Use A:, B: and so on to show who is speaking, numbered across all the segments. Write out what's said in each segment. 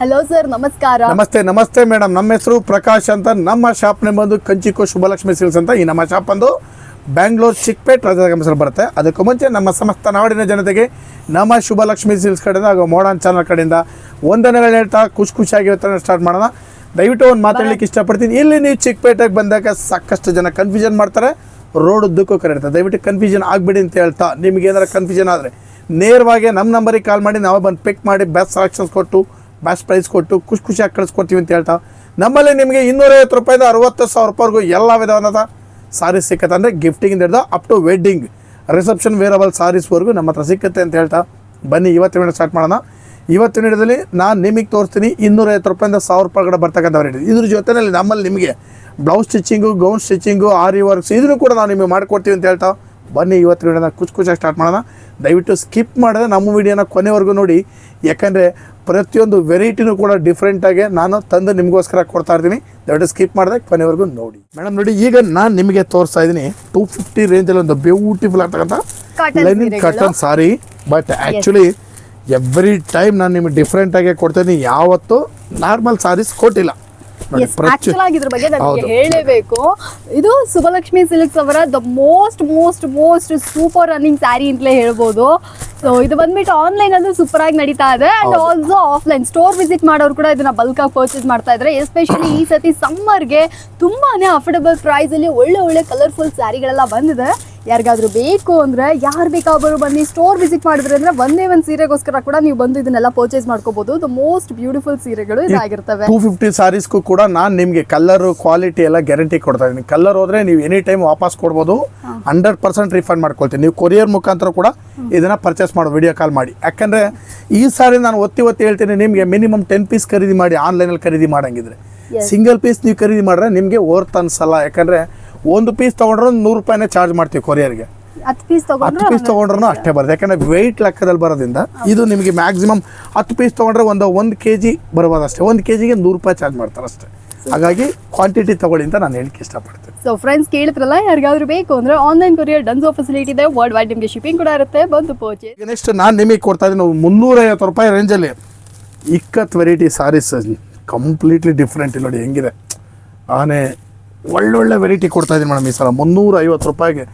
A: Hello sir ನಮಸ್ಕಾರ.
B: ನಮಸ್ತೆ ನಮಸ್ತೆ, ಮೇಡಮ್. ನಮ್ಮ ಹೆಸರು ಪ್ರಕಾಶ್ ಅಂತ. ನಮ್ಮ ಶಾಪ್ನೇ ಬಂದು ಕಂಚಿಕೋ ಶುಭಲಕ್ಷ್ಮಿ ಸಿಲ್ಸ್ ಅಂತ ಈ ನಮ್ಮ ಶಾಪ್ ಬಂದು ಬ್ಯಾಂಗ್ಳೂರ್ ಚಿಕ್ಪೇಟ್ ಹೆಸರು ಬರುತ್ತೆ. ಅದಕ್ಕೂ ಮುಂಚೆ ನಮ್ಮ ಸಮಸ್ತ ನಾಡಿನ ಜನತೆಗೆ ನಮ್ಮ ಶುಭಲಕ್ಷ್ಮಿ ಸಿಲ್ಸ್ ಕಡೆಯಿಂದ ಹಾಗೂ ಮೋಡನ್ ಚಾನಲ್ ಕಡೆಯಿಂದ ವಂದನೆಗಳು ಹೇಳ್ತಾ ಖುಷಿ ಖುಷಿಯಾಗಿ ಸ್ಟಾರ್ಟ್ ಮಾಡೋಣ. ದಯವಿಟ್ಟು ಒಂದು ಮಾತಾಡ್ಲಿಕ್ಕೆ ಇಷ್ಟಪಡ್ತೀನಿ. ಇಲ್ಲಿ ನೀವು ಚಿಕ್ಕಪೇಟೆಗೆ ಬಂದಾಗ ಸಾಕಷ್ಟು ಜನ ಕನ್ಫ್ಯೂಷನ್ ಮಾಡ್ತಾರೆ. ರೋಡ್ ಉದ್ದಕ್ಕೂ ಕರೀತಾರೆ ದಯವಿಟ್ಟು ಕನ್ಫ್ಯೂಷನ್ ಆಗಬೇಡಿ ಅಂತ ಹೇಳ್ತಾ ನಿಮ್ಗೆ ಏನಾರ ಕನ್ಫ್ಯೂಷನ್ ಆದರೆ ನೇರವಾಗಿ ನಮ್ಮ ನಂಬರಿಗೆ ಕಾಲ್ ಮಾಡಿ, ನಾವು ಬಂದು ಪಿಕ್ ಮಾಡಿ ಬೆಸ್ಟ್ ಸೆಲೆಕ್ಷನ್ಸ್ ಕೊಟ್ಟು ಬೆಸ್ಟ್ ಪ್ರೈಸ್ ಕೊಟ್ಟು ಖುಷಿ ಖುಷಿಯಾಗಿ ಕಳಿಸ್ಕೊಡ್ತೀವಿ ಅಂತ ಹೇಳ್ತಾ, ನಮ್ಮಲ್ಲಿ ನಿಮಗೆ ಇನ್ನೂರೈವತ್ತು ರೂಪಾಯಿಂದ ಅರವತ್ತು ಸಾವಿರ ರೂಪಾಯಿವರೆಗೂ ಎಲ್ಲ ವಿಧವಾದ ಸಾರೀಸ್ ಸಿಕ್ಕತ್ತೆ. ಅಂದರೆ ಗಿಫ್ಟಿಂಗ್ ಹಿಡಿದು up to wedding reception wearable ಸಾರೀಸ್ವರೆಗೂ ನಮ್ಮ ಹತ್ರ ಸಿಕ್ಕತ್ತೆ ಅಂತ ಹೇಳ್ತಾ, ಬನ್ನಿ ಇವತ್ತಿನ ವಿಡಿಯೋ ಸ್ಟಾರ್ಟ್ ಮಾಡೋಣ. ಇವತ್ತಿನ ವಿಡಿಯೋದಲ್ಲಿ ನಾನು ನಿಮಗೆ ತೋರಿಸ್ತೀನಿ ಇನ್ನೂರೈವತ್ತು ರೂಪಾಯಿಂದ ಸಾವಿರ ರೂಪಾಯಿ ಕಡೆ ಬರ್ತಕ್ಕಂಥ ವೆರೈಟಿ ಇದ್ರ ಜೊತೆಯಲ್ಲಿ ನಮ್ಮಲ್ಲಿ ನಿಮಗೆ blouse stitching gown stitching aari works ಇದನ್ನು ಕೂಡ ನಾವು ನಿಮಗೆ ಮಾಡಿಕೊಡ್ತೀವಿ ಅಂತ ಹೇಳ್ತಾ, ಬನ್ನಿ ಇವತ್ತಿನ ವಿಡಿಯೋನ ಖುಷಿ ಖುಷಿಯಾಗಿ ಸ್ಟಾರ್ಟ್ ಮಾಡೋಣ. ದಯವಿಟ್ಟು ಸ್ಕಿಪ್ ಮಾಡಿದ್ರೆ ನಮ್ಮ ವಿಡಿಯೋನ ಕೊನೆವರೆಗೂ ನೋಡಿ. ಯಾಕಂದರೆ ಪ್ರತಿಯೊಂದು ವೆರೈಟಿನೂ ಕೂಡ ಡಿಫ್ರೆಂಟಾಗಿ ನಾನು ತಂದು ನಿಮಗೋಸ್ಕರ ಕೊಡ್ತಾ ಇರ್ತೀನಿ. ದಯವಿಟ್ಟು ಸ್ಕಿಪ್ ಮಾಡಿದಾಗ ಕೊನೆವರೆಗೂ ನೋಡಿ. ಮೇಡಮ್ ನೋಡಿ ಈಗ ನಾನು ನಿಮಗೆ ತೋರಿಸ್ತಾ ಇದ್ದೀನಿ. ಟೂ ಫಿಫ್ಟಿ ರೇಂಜಲ್ಲಿ ಒಂದು ಬ್ಯೂಟಿಫುಲ್ ಆಗ್ತಕ್ಕಂಥ lining. Cotton sari but actually every time ನಾನು ನಿಮಗೆ ಡಿಫ್ರೆಂಟಾಗೆ ಕೊಡ್ತೀನಿ ಯಾವತ್ತೂ ನಾರ್ಮಲ್ ಸಾರೀಸ್ ಕೊಟ್ಟಿಲ್ಲ.
A: ಆಕ್ಚುಲ್ ಆಗಿ ಇದ್ರ ಬಗ್ಗೆ ನನಗೆ
B: ಹೌದು.
A: ಹೇಳಲೇಬೇಕು ಇದು ಸುಭಲಕ್ಷ್ಮಿ ಸಿಲ್ಕ್ಸ್ ಅವರ the most most most super running sari ಅಂತಲೇ ಹೇಳ್ಬೋದು. ಸೊ ಇದು ಬಂದ್ಬಿಟ್ಟು ಆನ್ಲೈನ್ ಅಲ್ಲೂ ಸೂಪರ್ ಆಗಿ ನಡೀತಾ ಇದೆ. And also offline store visit ಮಾಡೋರು ಕೂಡ ಇದನ್ನ ಬಲ್ಕ್ ಆಗಿ ಪರ್ಚೇಸ್ ಮಾಡ್ತಾ ಇದ್ದಾರೆ ಎಸ್ಪೆಷಲಿ ಈ ಸತಿ ಸಮ್ಮರ್ಗೆ ತುಂಬಾನೇ ಅಫೋರ್ಡಬಲ್ ಪ್ರೈಸ್ ಅಲ್ಲಿ ಒಳ್ಳೆ ಒಳ್ಳೆ ಕಲರ್ಫುಲ್ ಸ್ಯಾರಿಗಳೆಲ್ಲ ಬಂದಿದೆ. ಯಾರಿಗಾದ್ರೂ ಬೇಕು ಅಂದ್ರೆ ಯಾರು ಬೇಕಾದ್ರು ಬನ್ನಿ. ಸ್ಟೋರ್ ವಿಸಿಟ್ ಮಾಡಿದ್ರೆ ಅಂದ್ರೆ ಒಂದೇ ಒಂದು ಸೀರೆಗೋಸ್ಕರ ಕೂಡ ನೀವು ಬಂದು ಇದನ್ನೆಲ್ಲ ಪರ್ಚೇಸ್ ಮಾಡ್ಕೋಬಹುದು ದ ಮೋಸ್ಟ್ ಬ್ಯೂಟಿಫುಲ್ ಸೀರೆಗಳು ಇದಾಗಿರ್ತವೆ.
B: ಟೂ ಫಿಫ್ಟಿ ಸಾರೀಸ್ಗೂ ಕೂಡ ನಾನು ನಿಮಗೆ ಕಲರ್ ಕ್ವಾಲಿಟಿ ಎಲ್ಲ ಗ್ಯಾರಂಟಿ ಕೊಡ್ತಾ ಇದ್ದೀನಿ. ಕಲರ್ ಹೋದ್ರೆ ನೀವು ಎನಿ ಟೈಮ್ ವಾಪಸ್ ಕೊಡ್ಬೋದು. ಹಂಡ್ರೆಡ್ ಪರ್ಸೆಂಟ್ ರಿಫಂಡ್ ಮಾಡ್ಕೊಳ್ತೀನಿ. ನೀವು ಕೊರಿಯರ್ ಮುಖಾಂತರ ಕೂಡ ಇದನ್ನ ಪರ್ಚೇಸ್ ಮಾಡೋ ವಿಡಿಯೋ ಕಾಲ್ ಮಾಡಿ. ಯಾಕಂದ್ರೆ ಈ ಸಾರಿ ನಾನು ಒತ್ತಿ ಒತ್ತಿ ಹೇಳ್ತೀನಿ ನಿಮಗೆ ಮಿನಿಮಮ್ ಟೆನ್ ಪೀಸ್ ಖರೀದಿ ಮಾಡಿ ಆನ್ಲೈನಲ್ಲಿ ಖರೀದಿ ಮಾಡಂಗಿದ್ರೆ. ಸಿಂಗಲ್ ಪೀಸ್ ನೀವು ಖರೀದಿ ಮಾಡಿದ್ರೆ ನಿಮಗೆ ವರ್ತ್ ಅನ್ಸಲ್ಲ. ಯಾಕಂದ್ರೆ ಒಂದು ಪೀಸ್ ತೊಗೊಂಡ್ರೆ ಒಂದು ನೂರು ರೂಪಾಯಿನೇ ಚಾರ್ಜ್ ಮಾಡ್ತೀವಿ ಕೊರಿಯರ್ಗೆ
A: ಹತ್ತು ಪೀಸ್
B: ಹತ್ತು ಪೀಸ್ ತೊಗೊಂಡ್ರೂ ಅಷ್ಟೇ ಬರುತ್ತೆ. ಯಾಕಂದ್ರೆ ವೆಯ್ಟ್ ಲೆಕ್ಕದಲ್ಲಿ ಬರೋದ್ರಿಂದ ಇದು ನಿಮಗೆ ಮ್ಯಾಕ್ಸಿಮಮ್ ಹತ್ತು ಪೀಸ್ ತೊಗೊಂಡ್ರೆ ಒಂದು ಒಂದು ಕೆ ಜಿ ಬರ್ಬೋದು ಅಷ್ಟೇ. ಒಂದು ಕೆ ಜಿಗೆ ನೂರು ರೂಪಾಯಿ ಚಾರ್ಜ್ ಮಾಡ್ತಾರೆ ಅಷ್ಟೇ. ಹಾಗಾಗಿ ಕ್ವಾಂಟಿಟಿ ತಗೊಳ್ಳಿ ಅಂತ ನಾನು ಹೇಳಕ್ಕೆ ಇಷ್ಟಪಡ್ತೀನಿ.
A: ಸೊ ಫ್ರೆಂಡ್ಸ್ ಕೇಳಿದ್ರಲ್ಲ ಯಾರಿಗಾದ್ರೂ ಬೇಕು ಅಂದ್ರೆ ಆನ್ಲೈನ್ ಕೊರಿಯರ್ ಡನ್ಸೋ ಫೆಸಿಲಿಟಿ ಇದೆ. ವರ್ಲ್ಡ್ ವೈಡ್ ನಿಮಗೆ ಶಿಪ್ಪಿಂಗ್ ಕೂಡ ಇರುತ್ತೆ. ಬಂದು ಪರ್ಚೇಸ್
B: ನೆಕ್ಸ್ಟ್ ನಾನು ನಿಮಗೆ ಕೊಡ್ತಾ ಇದ್ದೀನಿ ಮುನ್ನೂರೈವತ್ತು ರೂಪಾಯಿ ರೇಂಜಲ್ಲಿ ಇಕ್ಕತ್ತು ವೆರೈಟಿ ಸಾರೀಸ್ ಕಂಪ್ಲೀಟ್ಲಿ ಡಿಫ್ರೆಂಟ್ ಇಲ್ಲ ನೋಡಿ ಹೆಂಗಿದೆ. ಆನೆ ಒಳ್ಳೊಳ್ಳೆ ವೆರೈಟಿ ಕೊಡ್ತಾ ಇದ್ದೀನಿ ಮೇಡಮ್ ಈ ಸಲ. ಮುನ್ನೂರ ಐವತ್ತು ರೂಪಾಯಿಗೆ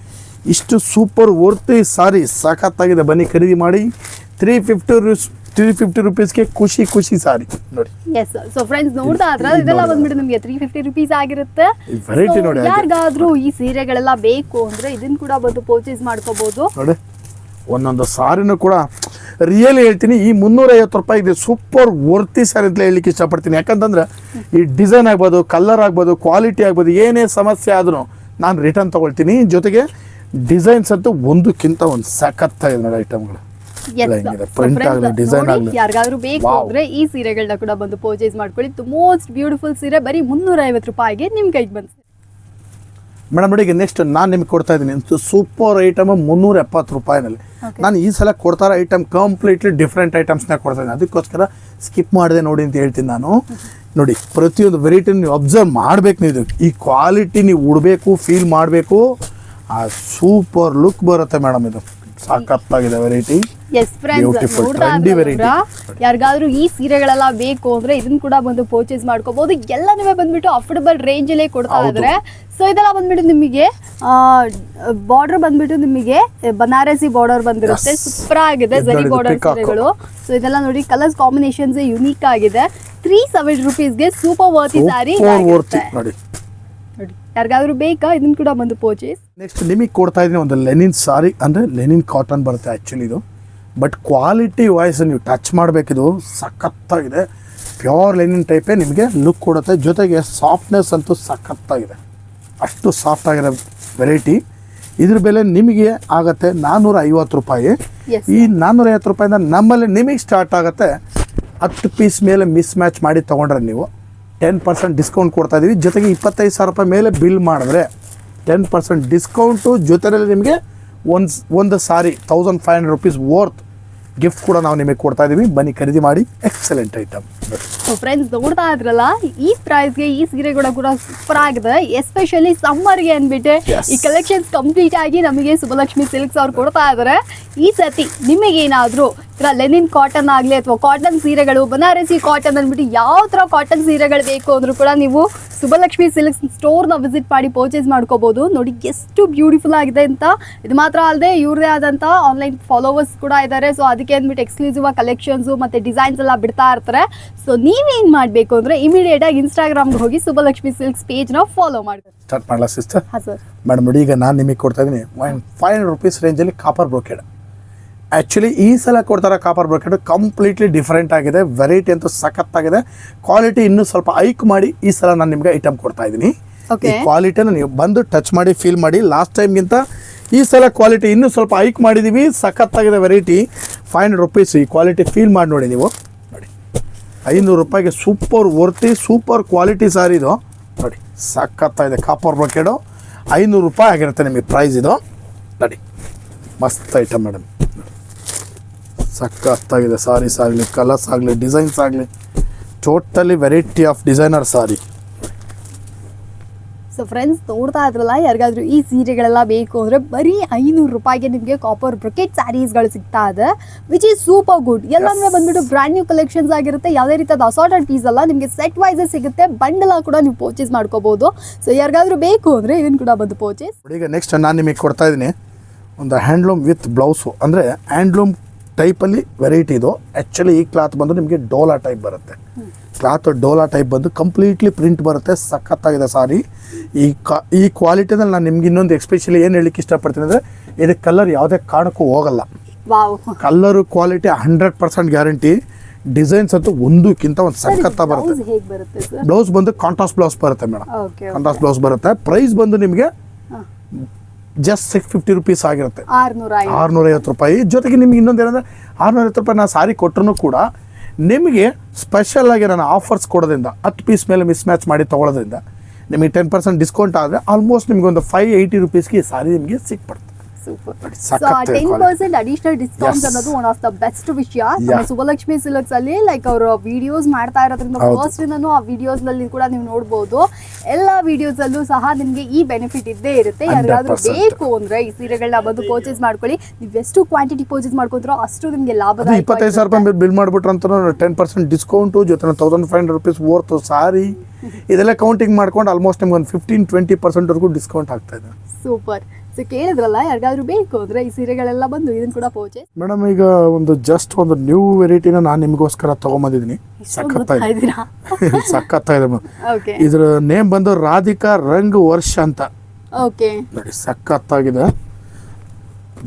B: ಇಷ್ಟು ಸೂಪರ್ ವರ್ತಿ ಸಾರಿ ಸಖತ್ತಾಗಿದೆ ಬನ್ನಿ ಖರೀದಿ ಮಾಡಿ. Three fifty rupees three fifty ರುಪೀಸ್ಗೆ ಖುಷಿ ಖುಷಿ ಸಾರಿ ನೋಡಿ.
A: ಎಸ್ ಸೊ ಫ್ರೆಂಡ್ಸ್ ನೋಡ್ತಾ ಇದ್ರ ಇದೆಲ್ಲ ಬಂದ್ಬಿಟ್ಟು ನಿಮಗೆ ತ್ರೀ ಫಿಫ್ಟಿ ರುಪೀಸ್ ಆಗಿರುತ್ತೆ.
B: ವೆರೈಟಿ ನೋಡಿ.
A: ಯಾರಿಗಾದ್ರೂ ಈ ಸೀರೆಗಳೆಲ್ಲ ಬೇಕು ಅಂದ್ರೆ ಇದನ್ನ ಕೂಡ ಬಂದು ಪರ್ಚೇಸ್ ಮಾಡ್ಕೋಬಹುದು
B: ನೋಡಿ. ಒಂದೊಂದು ಸಾರಿನೂ ಕೂಡ ರಿಯಲಿ ಹೇಳ್ತೀನಿ ಈ ಮುನ್ನೂರೈವತ್ತು ರೂಪಾಯಿ ಇದೆ ಸೂಪರ್ ವರ್ತಿ ಸರ್ ಅಂತ ಹೇಳಲಿಕ್ಕೆ ಇಷ್ಟಪಡ್ತೀನಿ. ಯಾಕಂತಂದ್ರೆ ಈ ಡಿಸೈನ್ ಆಗ್ಬೋದು ಕಲರ್ ಆಗ್ಬೋದು ಕ್ವಾಲಿಟಿ ಆಗ್ಬೋದು ಏನೇ ಸಮಸ್ಯೆ ಆದ್ರೂ ನಾನು ರಿಟರ್ನ್ ತೊಗೊಳ್ತೀನಿ. ಜೊತೆಗೆ ಡಿಸೈನ್ಸ್ ಅಂತೂ ಒಂದಕ್ಕಿಂತ ಒಂದು ಸಖತ್ತಾಗಿದೆ ನೋಡಿ ಐಟಮ್ಗಳು.
A: ಯಾರಿಗಾದ್ರೂ ಬೇಕು ಅಂದ್ರೆ ಈ ಸೀರೆಗಳನ್ನ ಕೂಡ ಬಂದು ಪರ್ಚೇಸ್ ಮಾಡ್ಕೊಳ್ಳಿ. ಮೋಸ್ಟ್ ಬ್ಯೂಟಿಫುಲ್ ಸೀರೆ ಬರೀ ಮುನ್ನೂರ ಐವತ್ತು ರೂಪಾಯಿಗೆ ನಿಮ್ ಕೈಗೆ ಬಂತು
B: ಮೇಡಮ್ ನೋಡಿ ಈಗ ನೆಕ್ಸ್ಟ್ ನಾನು ನಿಮ್ಗೆ ಕೊಡ್ತಾ ಇದ್ದೀನಿ. ಸೂಪರ್ ಐಟಮ್ ಮುನ್ನೂರ ಎಪ್ಪತ್ತು ರೂಪಾಯಿನಲ್ಲಿ. ನಾನು ಈ ಸಲ ಕೊಡ್ತಾ ಇರೋ ಐಟಮ್ ಕಂಪ್ಲೀಟ್ಲಿ ಡಿಫ್ರೆಂಟ್ ಐಟಮ್ಸ್ನ ಕೊಡ್ತಾ ಇದ್ದೀನಿ. ಅದಕ್ಕೋಸ್ಕರ ಸ್ಕಿಪ್ ಮಾಡಿದೆ ನೋಡಿ ಅಂತ ಹೇಳ್ತೀನಿ ನಾನು. ನೋಡಿ ಪ್ರತಿಯೊಂದು ವೆರೈಟಿ ನೀವು ಅಬ್ಸರ್ವ್ ಮಾಡಬೇಕು ನೀವು. ಈ ಕ್ವಾಲಿಟಿ ನೀವು ಉಡಬೇಕು ಫೀಲ್ ಮಾಡಬೇಕು. ಆ ಸೂಪರ್ ಲುಕ್ ಬರುತ್ತೆ ಮೇಡಮ್ ಇದು. ಸಾಕತ್ತಾಗಿದೆ ವೆರೈಟಿ
A: ಎಸ್ ಫ್ರೆಂಡ್ಸ್
B: Beautiful,
A: ನೋಡ್ತಾ
B: trendy
A: ಯಾರಿಗಾದ್ರೂ ಈ ಸೀರೆಗಳೆಲ್ಲ ಬೇಕು ಅಂದ್ರೆ ಇದನ್ನ ಕೂಡ ಬಂದು ಪರ್ಚೇಸ್ ಮಾಡ್ಕೋಬಹುದು ಎಲ್ಲನೂ ಬಂದ್ಬಿಟ್ಟು ಅಫೋರ್ಡಬಲ್ ರೇಂಜ್ ಅಲ್ಲೇ ಕೊಡ್ತಾ. ಇದ್ರೆ. ಸೊ ಇದೆಲ್ಲ ಬಂದ್ಬಿಟ್ಟು ನಿಮಗೆ ಬಾರ್ಡರ್ ಬಂದ್ಬಿಟ್ಟು ನಿಮಗೆ ಬನಾರಸಿ ಬಾರ್ಡರ್ ಬಂದಿರುತ್ತೆ. ಸೂಪರ್ ಆಗಿದೆ ಜರಿ ಬಾರ್ಡರ್ ಸೀರೆಗಳು. ಸೊ ಇದೆಲ್ಲ ನೋಡಿ ಕಲರ್ಸ್ ಕಾಂಬಿನೇಷನ್ಸ್ ಯುನೀಕ್ ಆಗಿದೆ. ತ್ರೀ ಸೆವೆನ್ ರುಪೀಸ್ಗೆ ಸೂಪರ್ ವರ್ತಿ
B: ಸಾರಿ ನೋಡಿ.
A: ನೋಡಿ. ಯಾರಿಗಾದ್ರೂ ಬೇಕಾ? ಇದನ್ನ ಕೂಡ ಬಂದು ಪರ್ಚೇಸ್
B: ನೆಕ್ಸ್ಟ್ ನಿಮಗೆ ಕೊಡ್ತಾ ಇದ್ದೀನಿ ಒಂದು ಲೆನಿನ್ ಸಾರಿ ಅಂದರೆ ಲೆನಿನ್ ಕಾಟನ್ ಬರುತ್ತೆ ಆ್ಯಕ್ಚುಲಿ ಇದು. ಬಟ್ ಕ್ವಾಲಿಟಿ ವಾಯ್ಸ್ ನೀವು ಟಚ್ ಮಾಡಬೇಕಿದು ಸಖತ್ತಾಗಿದೆ. ಪ್ಯೂರ್ ಲೆನಿನ್ ಟೈಪೇ ನಿಮಗೆ ಲುಕ್ ಕೊಡುತ್ತೆ. ಜೊತೆಗೆ ಸಾಫ್ಟ್ನೆಸ್ ಅಂತೂ ಸಖತ್ತಾಗಿದೆ. ಅಷ್ಟು ಸಾಫ್ಟ್ ಆಗಿದೆ ವೆರೈಟಿ ಇದ್ರ ಬೆಲೆ ನಿಮಗೆ ಆಗುತ್ತೆ ನಾನ್ನೂರ ಐವತ್ತು ರೂಪಾಯಿ ಈ ನಾನ್ನೂರ ಐವತ್ತು ರೂಪಾಯಿಂದ ನಮ್ಮಲ್ಲಿ ನಿಮಗೆ ಸ್ಟಾರ್ಟ್ ಆಗುತ್ತೆ. ಹತ್ತು ಪೀಸ್ ಮೇಲೆ ಮಿಸ್ ಮ್ಯಾಚ್ ಮಾಡಿ ತೊಗೊಂಡ್ರೆ ನೀವು ಟೆನ್ ಪರ್ಸೆಂಟ್ ಡಿಸ್ಕೌಂಟ್ ಕೊಡ್ತಾ ಇದ್ದೀವಿ ಜೊತೆಗೆ ಇಪ್ಪತ್ತೈದು ಸಾವಿರ ರೂಪಾಯಿ ಮೇಲೆ ಬಿಲ್ ಮಾಡಿದ್ರೆ ಟೆನ್ ಪರ್ಸೆಂಟ್ ಡಿಸ್ಕೌಂಟು ಜೊತೆಯಲ್ಲಿ ನಿಮಗೆ ಒಂದು ಒಂದು sari thousand five hundred rupees worth gift ಕೂಡ ನಾವು ನಿಮಗೆ ಕೊಡ್ತಾ ಇದೀವಿ. ಬನ್ನಿ ಖರೀದಿ ಮಾಡಿ. ಎಕ್ಸಲೆಂಟ್ ಐಟಮ್
A: ಸೊ ಫ್ರೆಂಡ್ಸ್ ನೋಡ್ತಾ ಇದ್ರಲ್ಲ ಈ ಪ್ರೈಸ್ಗೆ ಈ ಸೀರೆಗಳು ಕೂಡ ಸೂಪರ್ ಆಗಿದೆ. ಎಸ್ಪೆಷಲಿ ಸಮ್ಮರ್ಗೆ ಅಂದ್ಬಿಟ್ಟು
B: Yes.
A: ಈ ಕಲೆಕ್ಷನ್ಸ್ ಕಂಪ್ಲೀಟ್ ಆಗಿ ನಮಗೆ ಸುಬ್ಬಲಕ್ಷ್ಮಿ ಸಿಲ್ಕ್ಸ್ ಅವ್ರು ಕೊಡ್ತಾ ಇದ್ದಾರೆ ಈ ಸತಿ ನಿಮಗೇನಾದ್ರೂ ಲೆನಿನ್ ಕಾಟನ್ ಆಗಲಿ ಅಥವಾ ಕಾಟನ್ ಸೀರೆಗಳು ಬನಾರಸಿ ಕಾಟನ್ ಅಂದ್ಬಿಟ್ಟು ಯಾವ ಥರ ಕಾಟನ್ ಸೀರೆಗಳು ಬೇಕು ಅಂದ್ರೂ ಕೂಡ ನೀವು ಸುಬ್ಬಲಕ್ಷ್ಮಿ ಸಿಲ್ಕ್ಸ್ ಸ್ಟೋರ್ನ ವಿಸಿಟ್ ಮಾಡಿ ಪರ್ಚೇಸ್ ಮಾಡ್ಕೋಬಹುದು ನೋಡಿ ಎಷ್ಟು ಬ್ಯೂಟಿಫುಲ್ ಆಗಿದೆ ಅಂತ. ಇದು ಮಾತ್ರ ಅಲ್ಲದೆ ಇವ್ರದೇ ಆದಂಥ ಆನ್ಲೈನ್ ಫಾಲೋವರ್ಸ್ ಕೂಡ ಇದ್ದಾರೆ ಸೊ ಅದಕ್ಕೆ ಅಂದ್ಬಿಟ್ಟು ಎಕ್ಸ್ಕ್ಲೂಸಿವ್ ಕಲೆಕ್ಷನ್ಸು ಮತ್ತು ಡಿಸೈನ್ಸ್ ಎಲ್ಲ ಬಿಡ್ತಾ ಇರ್ತಾರೆ. ಸೊ ನೀವೇನು ಮಾಡಬೇಕು ಅಂದರೆ ಇಮಿಡಿಯೇಟ್ ಆಗಿ ಇನ್ಸ್ಟಾಗ್ರಾಮ್ಗೆ ಹೋಗಿ ಸುಬ್ಬಲಕ್ಷ್ಮಿ ಸಿಲ್ಕ್ಸ್ ಪೇಜ್ನ ಫಾಲೋ ಮಾಡಿ.
B: ಸ್ಟಾರ್ಟ್ ಮಾಡಲ ಸಿಸ್ಟರ್
A: ಹಾಂ ಸರ್
B: ಮೇಡಮ್ ನೋಡಿ ಈಗ ನಾನು ನಿಮಗೆ ಕೊಡ್ತಾ ಇದ್ದೀನಿ. ಫೈವ್ ಹಂಡ್ರೆಡ್ ರುಪೀಸ್ ರೇಂಜಲ್ಲಿ ಕಾಪರ್ ಬ್ರೋಕೆಡ್ ಆ್ಯಕ್ಚುಲಿ ಈ ಸಲ ಕೊಡ್ತಾರ ಕಾಪರ್ ಬ್ರಾಕೆಟ್ ಕಂಪ್ಲೀಟ್ಲಿ ಡಿಫ್ರೆಂಟ್ ಆಗಿದೆ. ವೆರೈಟಿ ಅಂತೂ ಸಖತ್ತಾಗಿದೆ. ಕ್ವಾಲಿಟಿ ಇನ್ನೂ ಸ್ವಲ್ಪ ಐಕ್ ಮಾಡಿ ಈ ಸಲ ನಾನು ನಿಮಗೆ ಐಟಮ್ ಕೊಡ್ತಾ ಇದ್ದೀನಿ. ಈ. ಕ್ವಾಲಿಟಿನ ನೀವು ಬಂದು ಟಚ್ ಮಾಡಿ ಫೀಲ್ ಮಾಡಿ. ಲಾಸ್ಟ್ ಟೈಮ್ಗಿಂತ ಈ ಸಲ ಕ್ವಾಲಿಟಿ ಇನ್ನೂ ಸ್ವಲ್ಪ ಐಕ್ ಮಾಡಿದ್ದೀವಿ ಸಖತ್ತಾಗಿದೆ ವೆರೈಟಿ ಫೈವ್ ಹಂಡ್ರೆಡ್ ರುಪೀಸ್ ಈ ಕ್ವಾಲಿಟಿ ಫೀಲ್ ಮಾಡಿ ನೋಡಿ ನೀವು. ನೋಡಿ. ಐನೂರು ರೂಪಾಯಿಗೆ super worthy super quality sari ಇದು. ನೋಡಿ ಸಖತ್ತಾಗಿದೆ ಕಾಪರ್ ಬ್ರಾಕೆಟು ಐನೂರು ರೂಪಾಯಿ ಆಗಿರುತ್ತೆ ನಿಮಗೆ ಪ್ರೈಸ್ ಇದು. ನೋಡಿ ಮಸ್ತ್ ಐಟಮ್ ಮೇಡಮ್ ಸಖತ್ತಾಗಿದೆ ಸಾರೀಸ್ ಆಗಲಿ ಕಲರ್ಸ್ ಆಗಲಿ ಡಿಸೈನ್ಸ್ ಆಗಲಿ. Totally variety of designer sari.
A: So friends ನೋಡ್ತಾ ಇದ್ರಲ್ಲ ಯಾರಿಗಾದ್ರೂ ಈ ಸೀರೆಗಳೆಲ್ಲ ಬೇಕು ಅಂದರೆ ಬರೀ ಐನೂರು ರೂಪಾಯಿಗೆ ನಿಮಗೆ ಕಾಪರ್ ಬ್ರೊಕೆಟ್ ಸ್ಯಾರೀಸ್ಗಳು ಸಿಗ್ತಾ ಇದೆ ವಿಚ್ ಈಸ್ ಸೂಪರ್ ಗುಡ್ ಎಲ್ಲಂದ್ರೆ ಬಂದ್ಬಿಟ್ಟು ಬ್ರ್ಯಾಂಡ್ ನ್ಯೂ ಕಲೆಕ್ಷನ್ಸ್ ಆಗಿರುತ್ತೆ. ಯಾವುದೇ ರೀತಿಯಾದ ಅಸಾರ್ಟೆಡ್ ಪೀಸ್ ಅಲ್ಲ ನಿಮಗೆ ಸೆಟ್ ವೈಸಸ್ ಸಿಗುತ್ತೆ. ಬಂಡಲ ಕೂಡ ನೀವು ಪರ್ಚೇಸ್ ಮಾಡ್ಕೋಬಹುದು ಸೊ ಯಾರಿಗಾದ್ರೂ ಬೇಕು ಅಂದರೆ ಇದನ್ನು ಕೂಡ ಬಂದು ಪರ್ಚೇಸ್
B: ಈಗ ನೆಕ್ಸ್ಟ್ ನಾನು ನಿಮಗೆ ಕೊಡ್ತಾ ಇದ್ದೀನಿ. ಒಂದು ಹ್ಯಾಂಡ್ಲೂಮ್ ವಿತ್ ಬ್ಲೌಸು ಅಂದರೆ ಹ್ಯಾಂಡ್ಲೂಮ್ ಟೈಪಲ್ಲಿ ವೆರೈಟಿ ಇದು. ಆ್ಯಕ್ಚುಲಿ ಈ ಕ್ಲಾತ್ ಬಂದು ನಿಮಗೆ ಡೋಲಾ ಟೈಪ್ ಬರುತ್ತೆ. ಕ್ಲಾತ್ ಡೋಲಾ ಟೈಪ್ ಬಂದು ಕಂಪ್ಲೀಟ್ಲಿ ಪ್ರಿಂಟ್ ಬರುತ್ತೆ ಸಖತ್ತಾಗಿದೆ ಸಾರಿ. ಈ ಕಾ ಈ ಕ್ವಾಲಿಟಿನಲ್ಲಿ ನಾನು ನಿಮ್ಗೆ ಇನ್ನೊಂದು ಎಕ್ಸ್ಪೆಷಲಿ ಏನು ಹೇಳಲಿಕ್ಕೆ ಇಷ್ಟಪಡ್ತೀನಿ ಅಂದರೆ ಇದಕ್ಕೆ ಕಲರ್ ಯಾವುದೇ ಕಾರಣಕ್ಕೂ ಹೋಗಲ್ಲ. Colour quality hundred percent guarantee designs ಅಂತೂ ಒಂದಕ್ಕಿಂತ ಒಂದು ಸಖತ್ತ ಬರುತ್ತೆ. ಬ್ಲೌಸ್ ಬಂದು ಕಾಂಟ್ರಾಸ್ಟ್ ಬ್ಲೌಸ್ ಬರುತ್ತೆ ಮೇಡಮ್ ಕಾಂಟ್ರಾಸ್ಟ್ ಬ್ಲೌಸ್ ಬರುತ್ತೆ. ಪ್ರೈಸ್ ಬಂದು ನಿಮಗೆ ಜಸ್ಟ್ ಸಿಕ್ಸ್ ಫಿಫ್ಟಿ ರುಪೀಸ್ ಆಗಿರುತ್ತೆ.
A: ಆರ್ನೂರ ಐವತ್ತು
B: ಆರುನೂರ ಐವತ್ತು ರೂಪಾಯಿ. ಜೊತೆಗೆ ನಿಮ್ಗೆ ಇನ್ನೊಂದು ಏನಂದ್ರೆ ಆರ್ನೂರ ಐವತ್ತು ರೂಪಾಯಿ ನಾನು ಸಾರಿ ಕೊಟ್ಟರು ಕೂಡ ನಿಮಗೆ ಸ್ಪೆಷಲ್ ಆಗಿ ನಾನು ಆಫರ್ಸ್ ಕೊಡೋದ್ರಿಂದ ಹತ್ತು ಪೀಸ್ ಮೇಲೆ ಮಿಸ್ ಮ್ಯಾಚ್ ಮಾಡಿ ತೊಗೊಳೋದ್ರಿಂದ ನಿಮಗೆ ಟೆನ್ ಪರ್ಸೆಂಟ್ ಡಿಸ್ಕೌಂಟ್ ಆದರೆ ಆಲ್ಮೋಸ್ಟ್ ನಿಮಗೆ ಒಂದು ಫೈವ್ ಏಯ್ಟಿ ರುಪೀಸ್ಗೆ ಈ ಸಾರಿ ನಿಮಗೆ ಸಿಕ್ಬಿಡುತ್ತೆ.
A: Super ten percent additional discount ಅನ್ನೋದು ಒನ್ ಆಫ್ ದ ಬೆಸ್ಟ್ ವಿಷಯ. ನಮ್ಮ ಸುಬಲಕ್ಷ್ಮಿ ಸಿಲ್ಕ್ಸ್ ಅಲ್ಲಿ ಲೈಕ್ ಅವರು ವಿಡಿಯೋಸ್ ಮಾಡ್ತಾ ಇರೋದ್ರಿಂದ. ಫಸ್ಟ್ ಇಂದನೂ ಆ ವಿಡಿಯೋಸ್ನಲ್ಲಿ ಕೂಡ ನೀವು ನೋಡಬಹುದು ಎಲ್ಲಾ ವಿಡಿಯೋಸ್ ಅಲ್ಲೂ ಸಹ ನಿಮ್ಗೆ ಈ ಬೆನಿಫಿಟ್ ಇದ್ದೇ ಇರುತ್ತೆ.
B: 100%.
A: ಬೇಕು ಅಂದ್ರೆ ಈ ಸೀರೆಗಳನ್ನ ಬಂದು ಪರ್ಚೇಸ್ ಮಾಡ್ಕೊಳ್ಳಿ. ನೀವು ಎಷ್ಟು ಕ್ವಾಂಟಿಟಿ ಪರ್ಚೇಸ್ ಮಾಡ್ಕೊಂಡ್ರೋ ಅಷ್ಟು ನಿಮ್ಗೆ ಲಾಭ
B: ಇಪ್ಪತ್ತೈದು ಸಾವಿರ ರೂಪಾಯಿ ಬಿಲ್ ಮಾಡ್ಬಿಟ್ರಂತ ಟೆನ್ ಪರ್ಸೆಂಟ್ ಡಿಸ್ಕೌಂಟು ಜೊತೆ thousand five hundred rupees worth sari. ಇದೆಲ್ಲ ಕೌಂಟಿಂಗ್ ಮಾಡ್ಕೊಂಡು ಆಲ್ಮೋಸ್ಟ್ ನಿಮ್ಗೆ ಒಂದು ಫಿಫ್ಟೀನ್ ಟ್ವೆಂಟಿ ಪರ್ಸೆಂಟ್ವರೆಗೂ ಡಿಸ್ಕೌಂಟ್ ಆಗ್ತಾ ಇದೆ.
A: ಸೂಪರ್ ಸೊ ಕೇಳಿದ್ರಲ್ಲ ಯಾರಿಗಾದ್ರೂ ಬೇಕು ಅಂದ್ರೆ ಈ ಸೀರೆಗಳೆಲ್ಲ ಬಂದು ಇದನ್ನು ಕೂಡ ಪೋಚೆ
B: ಮೇಡಮ್ ಈಗ ಒಂದು ಜಸ್ಟ್ ಒಂದು ನ್ಯೂ ವೆರೈಟಿನ ನಾನು ನಿಮಗೋಸ್ಕರ ತಗೊಂಬಂದಿದ್ದೀನಿ. ಸಖತ್ತಾಗಿದೆ. ಸಖತ್ತಾಗಿದೆ ಮೇಡಮ್ ಇದ್ರ ನೇಮ್ ಬಂದು ರಾಧಿಕಾ ರಂಗ್ ವರ್ಷ ಅಂತ.
A: ಓಕೆ
B: ನೋಡಿ ಸಖತ್ತಾಗಿದೆ.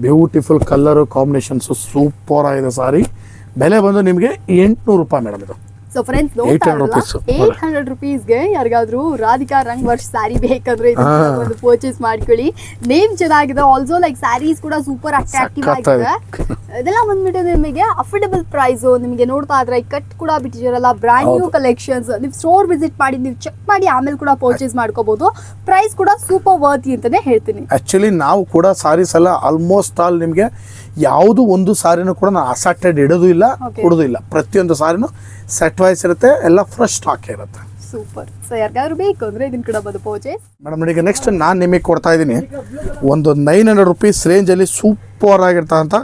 B: ಬ್ಯೂಟಿಫುಲ್ ಕಲರ್ ಕಾಂಬಿನೇಷನ್ಸು ಸೂಪರ್ ಆಗಿದೆ ಸಾರಿ. ಬೆಲೆ ಬಂದು ನಿಮಗೆ ಎಂಟುನೂರು ರೂಪಾಯಿ ಮೇಡಮ್ ಇದು.
A: So friends
B: 800 rupees.
A: Eight hundred ರುಪೀಸ್ಗೆ ಯಾರಿಗಾದ್ರೂ ರಾಧಿಕಾ ರಂಗ್ ವರ್ಷ ಸ್ಯಾರಿ ಬೇಕಂದ್ರೆ ಒಂದು ಪರ್ಚೇಸ್ ಮಾಡ್ಕೊಳ್ಳಿ. ನೇಮ್ ಚೆನ್ನಾಗಿದೆ. ಆಲ್ಸೋ ಲೈಕ್ ಸ್ಯಾರೀಸ್ ಕೂಡ ಸೂಪರ್ ಅಟ್ರಾಕ್ಟಿವ್ ಆಗಿದೆ. ಇದೆಲ್ಲ ಬಂದ್ಬಿಟ್ಟು ನಿಮಗೆ ಅಫೋರ್ಡಬಲ್ ಪ್ರೈಸ್ ನಿಮಗೆ ನೋಡ್ತಾ ಇದ್ರೆ ಕಟ್ ಕೂಡ ಬಿಟ್ಟಿದ್ದೀರಲ್ಲ ಬ್ರ್ಯಾಂಡ್ ನ್ಯೂ. ಕಲೆಕ್ಷನ್ಸ್ ನೀವು ಸ್ಟೋರ್ ವಿಸಿಟ್ ಮಾಡಿ ನೀವು ಚೆಕ್ ಮಾಡಿ ಆಮೇಲೆ ಕೂಡ ಪರ್ಚೇಸ್ ಮಾಡ್ಕೋಬಹುದು ಪ್ರೈಸ್ ಕೂಡ ಸೂಪರ್ ವರ್ತಿ ಅಂತಾನೆ ಹೇಳ್ತೀನಿ.
B: ಆಕ್ಚುಲಿ ನಾವು ಕೂಡ ಸಾರೀಸ್ ಎಲ್ಲ ಆಲ್ಮೋಸ್ಟ್ ಆಲ್ ನಿಮಗೆ ಯಾವುದು ಒಂದು ಸಾರಿನೂ ಕೂಡ ನಾನು ಅಸಾಟೆಡ್ ಇಡೋದು ಇಲ್ಲ. ಕೊಡೋದು ಇಲ್ಲ. ಪ್ರತಿಯೊಂದು ಸಾರಿನೂ ಸೆಟ್ ವೈಸ್ ಇರುತ್ತೆ ಎಲ್ಲ ಫ್ರೆಶ್ ಸ್ಟಾಕ್ ಇರುತ್ತೆ.
A: ಸೂಪರ್ ಸೊ ಯಾರಿಗಾದ್ರೂ ಬೇಕು ಅಂದರೆ ಇದನ್ನ ಕೂಡ ಬಂದು ಪರ್ಚೇಸ್
B: ಮೇಡಮ್ ಈಗ ನೆಕ್ಸ್ಟ್ ನಾನು ನಿಮಗೆ ಕೊಡ್ತಾ ಇದ್ದೀನಿ. ಒಂದು ನೈನ್ ಹಂಡ್ರೆಡ್ ರುಪೀಸ್ ರೇಂಜಲ್ಲಿ ಸೂಪರ್ ಆಗಿರ್ತಕ್ಕಂಥ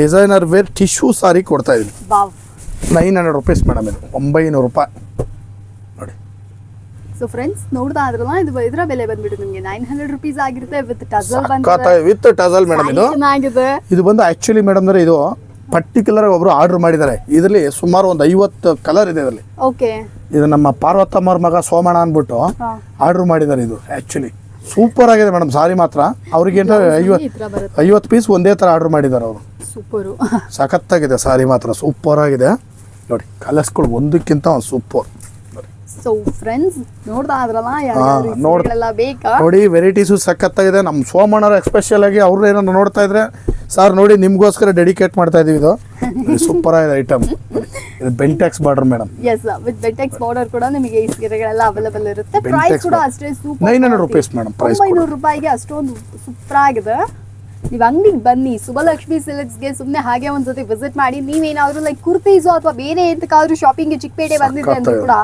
B: ಡಿಸೈನರ್ ವೇರ್ ಟಿಶ್ಯೂ ಸಾರಿ ಕೊಡ್ತಾ ಇದ್ದೀನಿ. ನೈನ್ ಹಂಡ್ರೆಡ್ ರುಪೀಸ್ ಮೇಡಮ್ ಇದು ಒಂಬೈನೂರು ರೂಪಾಯಿ. ನೋಡಿ
A: ಸೊ ಫ್ರೆಂಡ್ಸ್ ನೋಡ್ತಾ ಇದ್ರಲ್ಲ ಇದು ಇದರ ಬೆಲೆ ಬಂದ್ಬಿಟ್ಟು ನಿಮಗೆ. ನೈನ್ ಹಂಡ್ರೆಡ್ ರುಪೀಸ್ ಆಗಿರುತ್ತೆ ವಿತ್ ಟಜಲ್ ಬಂದಿದೆ
B: ವಿತ್ ಟಜಲ್ ಮೇಡಮ್ ಇದು.
A: ಚೆನ್ನಾಗಿದೆ
B: ಇದು. ಬಂದು ಆಕ್ಚುಲಿ ಮೇಡಮ್ ಅಂದ್ರೆ ಇದು ಪರ್ಟಿಕ್ಯುಲರ್ ಒಬ್ರು ಆರ್ಡರ್ ಮಾಡಿದ್ದಾರೆ. ಇದರಲ್ಲಿ ಸುಮಾರು ಒಂದು ಐವತ್ತು ಕಲರ್ ಇದೆ ಇದರಲ್ಲಿ.
A: ಓಕೆ
B: ಇದು ನಮ್ಮ ಪಾರ್ವತಮ್ಮವ್ರ ಮಗ ಸೋಮಣ್ಣ ಅಂದ್ಬಿಟ್ಟು. ಆರ್ಡರ್ ಮಾಡಿದ್ದಾರೆ ಇದು ಆಕ್ಚುಲಿ ಸೂಪರ್ ಆಗಿದೆ ಮೇಡಮ್ ಸಾರಿ ಮಾತ್ರ. ಅವ್ರಿಗೆ ಐವತ್ತು ಐವತ್ತು ಪೀಸ್ ಒಂದೇ ಥರ ಆರ್ಡರ್ ಮಾಡಿದ್ದಾರೆ ಅವರು.
A: ಸೂಪರು
B: ಸಖತ್ತಾಗಿದೆ ಸಾರಿ ಮಾತ್ರ ಸೂಪರ್ ಆಗಿದೆ. ನೋಡಿ ಕಲರ್ಸ್ಗಳು ಒಂದಕ್ಕಿಂತ ಒಂದು ಸೂಪರ್
A: ಸೊ ಫ್ರೆಂಡ್ಸ್ ನೋಡ್ತಾ ಇದ್ರಲ್ಲ
B: ನೋಡ್-
A: ಬೇಕಾ?
B: ನೋಡಿ ವೆರೈಟೀಸು ಸಖತ್ತಾಗಿದೆ. ನಮ್ಮ ಸೋಮಣ್ಣರ ಎಕ್ಸ್ಪೆಷಲ್ ಆಗಿ ಅವ್ರು ಏನಾದ್ರು ನೋಡ್ತಾ ಇದ್ರೆ ಸರ್ ನೋಡಿ ನಿಮ್ಗೋಸ್ಕರ ಡೆಡಿಕೇಟ್ ಮಾಡ್ತಾ ಇದೀವಿ ಇದು. ಸೂಪರ್ ಆಗಿದೆ ಐಟಮ್ ಇದು Bentex border madam
A: yes with Bentex border ಕೂಡ ನಿಮಗೆ ಈ ಸೀರೆಗಳೆಲ್ಲ ಅವೈಲೇಬಲ್ ಇರುತ್ತೆ. ಪ್ರೈಸ್ ಕೂಡ ಅಷ್ಟೇ super
B: 900 hundred rupees madam price
A: ಒಂಬೈನೂರು ರೂಪಾಯಿಗೆ ಅಷ್ಟೊಂದು ಸೂಪರ್ ಆಗಿದೆ. ನೀವು ಅಂಗಡಿಗೆ ಬನ್ನಿ. ಸುಬಲಕ್ಷ್ಮಿ ಸಿಲ್ಕ್ಸ್ಗೆ ಸುಮ್ಮನೆ ಹಾಗೆ ಒಂದ್ಸತಿ ವಿಸಿಟ್ ಮಾಡಿ. ನೀವೇನಾದ್ರೂ ಲೈಕ್ ಕುರ್ತೀಸು ಅಥವಾ ಬೇರೆ ಎಂತಕ್ಕಾದ್ರೂ ಶಾಪಿಂಗ್ ಚಿಕ್ಕಪೇಟೆ ಬಂದಿದೆ ಅಂತ ಕೂಡ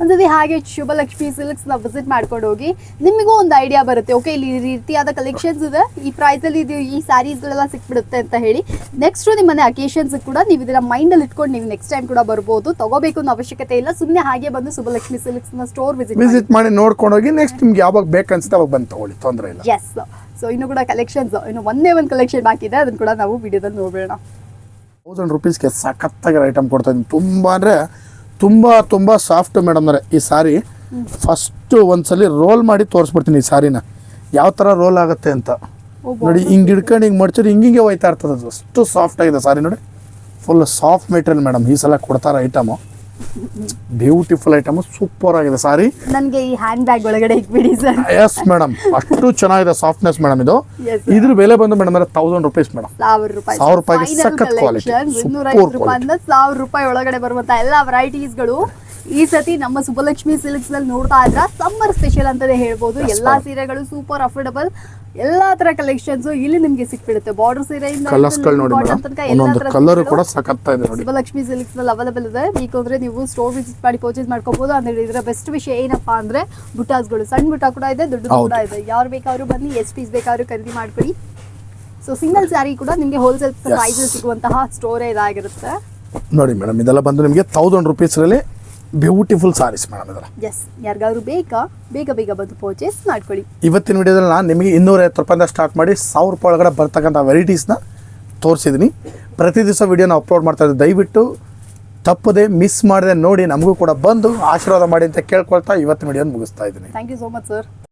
A: ಒಂದ್ಸತಿ ಹಾಗೆ ಶುಭಲಕ್ಷ್ಮಿ ಸಿಲ್ಕ್ಸ್ನ ವಿಸಿಟ್ ಮಾಡ್ಕೊಂಡು ಹೋಗಿ ನಿಮಗೂ ಒಂದು ಐಡಿಯಾ ಬರುತ್ತೆ. ಓಕೆ ಇಲ್ಲಿ ಈ ರೀತಿಯಾದ ಕಲೆಕ್ಷನ್ಸ್ ಇದೆ. ಈ ಪ್ರೈಸ್ ಅಲ್ಲಿ ಇದು ಈ ಸ್ಯಾರೀಸ್ಗಳೆಲ್ಲ ಸಿಕ್ಬಿಡುತ್ತೆ ಅಂತ ಹೇಳಿ. ನೆಕ್ಸ್ಟ್ ನಿಮ್ಮನೆ ಅಕೇಶನ್ಸ್ ಕೂಡ ನೀವು ಇದನ್ನ ಮೈಂಡ್ ಅಲ್ಲಿ ಇಟ್ಕೊಂಡು ನೀವು ನೆಕ್ಸ್ಟ್ ಟೈಮ್ ಕೂಡ ಬರ್ಬೋದು. ತಗೋಬೇಕು ಅನ್ನೋ ಅವಶ್ಯಕತೆ ಇಲ್ಲ. ಸುಮ್ಮನೆ ಹಾಗೆ ಬಂದು ಶುಭಲಕ್ಷ್ಮಿ ಸಿಲ್ಕ್ಸ್ನ ಸ್ಟೋರ್ ವಿಸಿಟ್
B: ವಿಸಿಟ್ ಮಾಡಿ ನೋಡ್ಕೊಂಡು ಹೋಗಿ ನೆಕ್ಸ್ಟ್ ನಿಮ್ಗೆ ಯಾವಾಗ ಬೇಕನ್ಸುತ್ತೆ ಅವಾಗ ಬಂದು ತಗೊಳ್ಳಿ. ತೊಂದರೆ ಇಲ್ಲ.
A: ಎಸ್ ಸೊ ಇನ್ನು ಕೂಡ ಕಲೆಕ್ಷನ್ಸ್ ಇನ್ನು ಒಂದೇ ಒಂದು ಕಲೆಕ್ಷನ್ ಬಾಕಿ ಅದನ್ನು ಅದನ್ನ ಕೂಡ ನಾವು ವಿಡಿಯೋದಲ್ಲಿ ನೋಡೋಣ
B: ತೌಸಂಡ್ ರುಪೀಸ್ಗೆ ಸಖತ್ತಾಗಿರೋ ಐಟಮ್ ಕೊಡ್ತಾ ಇದ್ದೀನಿ. ತುಂಬ ಅಂದರೆ ತುಂಬ ತುಂಬ ಸಾಫ್ಟ್ ಮೇಡಮ್ನರೆ ಈ ಸಾರಿ. ಫಸ್ಟು ಒಂದ್ಸಲಿ ರೋಲ್ ಮಾಡಿ ತೋರಿಸ್ಬಿಡ್ತೀನಿ ಈ ಸಾರಿನ. ಯಾವ ಥರ ರೋಲ್ ಆಗುತ್ತೆ ಅಂತ. ನೋಡಿ ಹಿಂಗೆ ಹಿಡ್ಕೊಂಡು ಹಿಂಗೆ ಮಡ್ಚಿದ್ರೆ ಹಿಂಗಿಂಗೆ ಹೋಯ್ತಾ ಇರ್ತದೆ ಅದು. ಅಷ್ಟು ಸಾಫ್ಟ್ ಆಗಿದೆ ಸಾರಿ ನೋಡಿ. ಫುಲ್ ಸಾಫ್ಟ್ ಮೆಟೀರಿಯಲ್ ಮೇಡಮ್ ಈ ಸಲ ಕೊಡ್ತಾರೆ ಐಟಮು. ಬ್ಯೂಟಿಫುಲ್ ಐಟಮ್ ಸೂಪರ್ ಆಗಿದೆ. ಸಾರಿ
A: ನನಗೆ ಈ ಹ್ಯಾಂಡ್ ಬ್ಯಾಗ್ ಒಳಗಡೆ ಇಟ್ಬಿಡಿ ಸರ್.
B: ಎಸ್ ಮೇಡಮ್ ಅಷ್ಟು ಚೆನ್ನಾಗಿದೆ ಸಾಫ್ಟ್ನೆಸ್ ಮೇಡಮ್ ಇದು. ಇದ್ರ ಬೆಲೆ ಬಂದು ಮೇಡಮ್ ತೌಸಂಡ್ ರುಪೀಸ್ ಮೇಡಮ್
A: ಸಾವಿರ ರೂಪಾಯಿ.
B: ಸಾವಿರ ರೂಪಾಯಿ ಸಖತ್
A: ಕ್ವಾಲಿಟಿ ಸಾವಿರ ರೂಪಾಯಿ ಒಳಗಡೆ ಬರುವಂತ ವೆರೈಟೀಸ್ ವೆರೈಟೀಸ್ಗಳು ಈ ಸತಿ ನಮ್ಮ ಸುಬ್ಬಲಕ್ಷ್ಮಿ ಸಿಲ್ಕ್ಸ್ನಲ್ಲಿ ನೋಡ್ತಾ ಇದ್ರ ಸಮ್ಮರ್ ಸ್ಪೆಷಲ್ ಅಂತಾನೆ ಹೇಳ್ಬೋದು. ಎಲ್ಲಾ ಸೀರೆಗಳು ಸೂಪರ್ ಅಫೋರ್ಡಬಲ್ ಎಲ್ಲಾ ತರ ಕಲೆಕ್ಷನ್ಸ್ ಇಲ್ಲಿ ನಿಮ್ಗೆ ಸಿಕ್ಬಿಡುತ್ತೆ. ಬಾರ್ಡರ್ ಸೀರೆಯಿಂದ ಸುಬ್ಬಲಕ್ಷ್ಮಿ ಸಿಲ್ಕ್ಸ್ನಲ್ಲಿ ಅವೈಲೇಬಲ್ ಇದೆ. ಬೇಕಂದ್ರೆ ನೀವು ಸ್ಟೋರ್ ವಿಸಿಟ್ ಮಾಡಿ ಪರ್ಚೇಸ್ ಮಾಡ್ಕೋಬಹುದು ಅಂದ್ರೆ ಇದರ ಬೆಸ್ಟ್ ವಿಷಯ ಏನಪ್ಪಾ ಅಂದ್ರೆ ಬುಟಾಸ್ಗಳು. ಸಣ್ಣ ಬುಟಾ ಕೂಡ ಇದೆ ದೊಡ್ಡ. ಕೂಡ ಇದೆ. ಯಾರು ಬೇಕಾದ್ರೂ ಬನ್ನಿ ಎಷ್ಟು ಪೀಸ್ ಬೇಕಾದ್ರೂ ಖರೀದಿ ಮಾಡ್ಕೊಳ್ಳಿ ಸೊ ಸಿಂಗಲ್ ಸ್ಯಾರಿ ಕೂಡ ನಿಮ್ಗೆ ಹೋಲ್ಸೇಲ್. ಪ್ರೈಸ್ ಸಿಗುವಂತಹ ಸ್ಟೋರೇ ಇದಾಗಿರುತ್ತೆ
B: ನೋಡಿ ಮೇಡಮ್ ಇದೆಲ್ಲ ಬಂದು ನಿಮಗೆ ತೌಸಂಡ್ ರುಪೀಸ್ರಲ್ಲಿ ಬ್ಯೂಟಿಫುಲ್ ಸಾರೀಸ್ ಮೇಡಮ್ ಇದರ.
A: ಎಸ್ ಯಾರಿಗಾದ್ರು ಬೇಕಾ ಬೇಗ ಬೇಗ ಬಂದು ಪರ್ಚೇಸ್ ಮಾಡ್ಕೊಳ್ಳಿ.
B: ಇವತ್ತಿನ ವಿಡಿಯೋದಲ್ಲಿ ನಾನು ನಿಮಗೆ ಇನ್ನೂರೈವತ್ತು ರೂಪಾಯಿಂದ ಸ್ಟಾರ್ಟ್ ಮಾಡಿ ಸಾವಿರ ರೂಪಾಯಿ ಒಳಗಡೆ ಬರ್ತಕ್ಕಂಥ ವೆರೈಟೀಸ್ನ ತೋರಿಸಿದ್ದೀನಿ. ಪ್ರತಿ ದಿವಸ ವಿಡಿಯೋನ ಅಪ್ಲೋಡ್ ಮಾಡ್ತಾ ಇದ್ದೆ ದಯವಿಟ್ಟು ತಪ್ಪದೆ ಮಿಸ್ ಮಾಡದೆ ನೋಡಿ ನಮಗೂ ಕೂಡ ಬಂದು ಆಶೀರ್ವಾದ ಮಾಡಿ ಅಂತ ಕೇಳ್ಕೊಳ್ತಾ ಇವತ್ತಿನ ವಿಡಿಯೋನ ಮುಗಿಸ್ತಾ ಇದ್ದೀನಿ.
A: Thank you so much sir